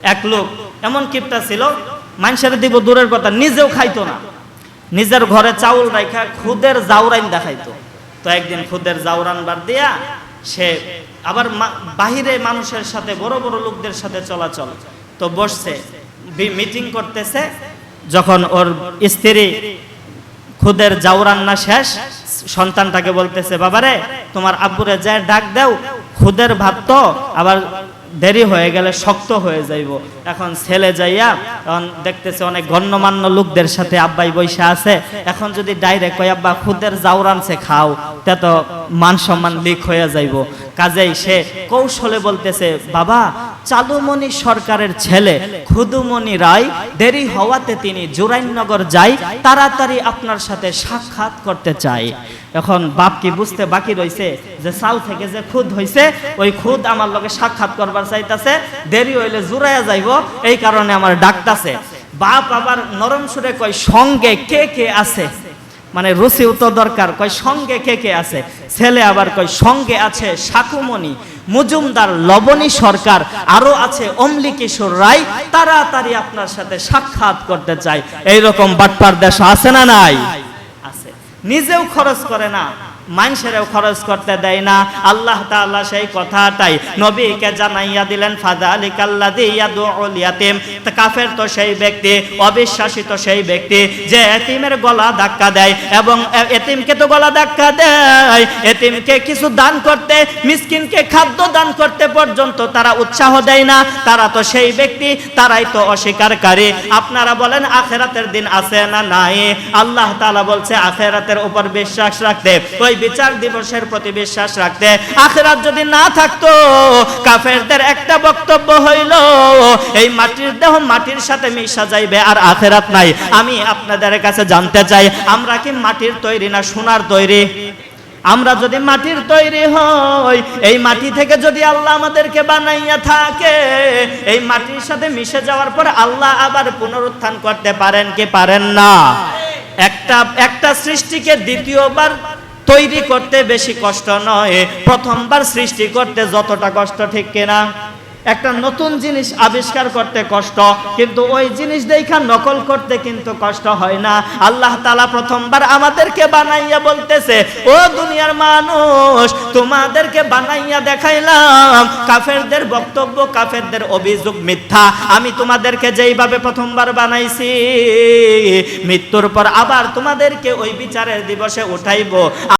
এক লোক, এমন কিপটা ছিল, মানুষের দিব দূরের কথা, নিজেও খাইতো না। নিজের ঘরে চাউল রাখা খুদের জাউরাইন দেখাইতো। তো একদিন খুদের জাউরান বার দিয়া সে আবার বাহিরে মানুষের সাথে, বড় বড় লোকদের সাথে চলাচল। তো বসছে মিটিং করতেছে। যখন ওর স্ত্রী খুদের যাও রান্না শেষ, সন্তানটাকে বলতেছে, বাবারে, তোমার আব্বুরে যায় ডাক দাও, খুদের ভাত তো, আবার দেরি হয়ে গেলে শক্ত হয়ে যাইব। এখন ছেলে যাইয়া তখন দেখতেছে অনেক গণ্যমান্য লোকদের সাথে আব্বাই বৈশা আছে। এখন যদি ডাইরেক্ট কয়, আব্বা, খুদের জাউরানছে রানছে খাও। তা তো মান সম্মান লিক হয়ে যাইব। কাজেই সে কৌশলে বলতেছে, বাবা চালুমণি সরকারের ছেলে খুদুমণি রায় দেরি হওয়াতে তিনি জুরাইনগর যাই তাড়াতাড়ি আপনার সাথে সাক্ষাৎ করতে চাই। এখন বাপ কি বুঝতে বাকি রইছে যে সাল থেকে যে খুদ হইছে, ওই খুদ আমার লগে সাক্ষাৎ করবার চাইতাছে, দেরি হইলে জুরাইয়া যাইব, এই কারণে আমার ডাকতাছে। বাপ আবার নরম সুরে কয়, সঙ্গে কে কে আছে? মানে রসিও তো দরকার। কয়, সঙ্গে কে কে আছে? ছেলে আবার কয়, সঙ্গে আছে শাকুমণি, মজুমদার, লবণী সরকার, আরও আছে অমলি কিশোর রায়, তাড়াতাড়ি আপনার সাথে সাক্ষাৎ করতে চাই। এইরকম বাটপার দেশ আছে না নাই? আছে। নিজেও খরচ করে না। মানুষেরও খরচ করতে দেয় না। আল্লাহ তাআলা সেই কথাটাই নবীকে জানাইয়া দিলেন ফাদালিক আল্লাযী ইয়াদউল ইয়াতীম। কাফের তো সেই ব্যক্তি অবিশ্বাসী তো সেই ব্যক্তি যে এতিমের গলা ধাক্কা দেয় এবং এতিমকে তো গলা ধাক্কা দেয়। এতিমকে কিছু দান করতে, মিসকিনকে খাদ্য দান করতে পর্যন্ত তারা উৎসাহ দেয় না। তারা তো সেই ব্যক্তি, তারাই তো অস্বীকারী। আপনারা বলেন, আখেরাতের দিন আছে না নাই? আল্লাহ তাআলা বলছে, আখেরাতের উপর বিশ্বাস রাখতে। ওই বিচার দিবসের প্রতি বিশ্বাস রাখতে আখেরাত যদি না থাকতো, কাফেরদের একটা বক্তব্য হইল, এই মাটির দেহ মাটির সাথে মিশা যাইবে আর আখেরাত নাই। আমি আপনাদের কাছে জানতে চাই, আমরা কি মাটির তৈরি না সোনার তৈরি? আমরা যদি মাটির তৈরি হই, এই মাটি থেকে যদি আল্লাহ আমাদেরকে বানাইয়া থাকে, এই মাটির সাথে মিশে যাওয়ার পর আল্লাহ আবার পুনরুত্থান করতে পারেন কি পারেন না? একটা একটা সৃষ্টিকে দ্বিতীয়বার তৈরি করতে বেশি কষ্ট নয়। প্রথমবার সৃষ্টি করতে যতটা কষ্ট, ঠিক কিনা? একটা নতুন জিনিস আবিষ্কার করতে কষ্ট, কিন্তু ওই জিনিস দেখা নকল করতে কিন্তু কষ্ট হয় না। আল্লাহ তালা প্রথমবার আমাদেরকে বানাইয়া বলতেছে, ও দুনিয়ার মানুষ, তোমাদেরকে বানাইয়া দেখাইলাম, কাফেরদের বক্তব্য, কাফেরদের অভিযোগ মিথ্যা। আমি তোমাদেরকে যেইভাবে প্রথমবার বানাইছি, মৃত্যুর পর আবার তোমাদেরকে ওই বিচারের দিবসে উঠাইব।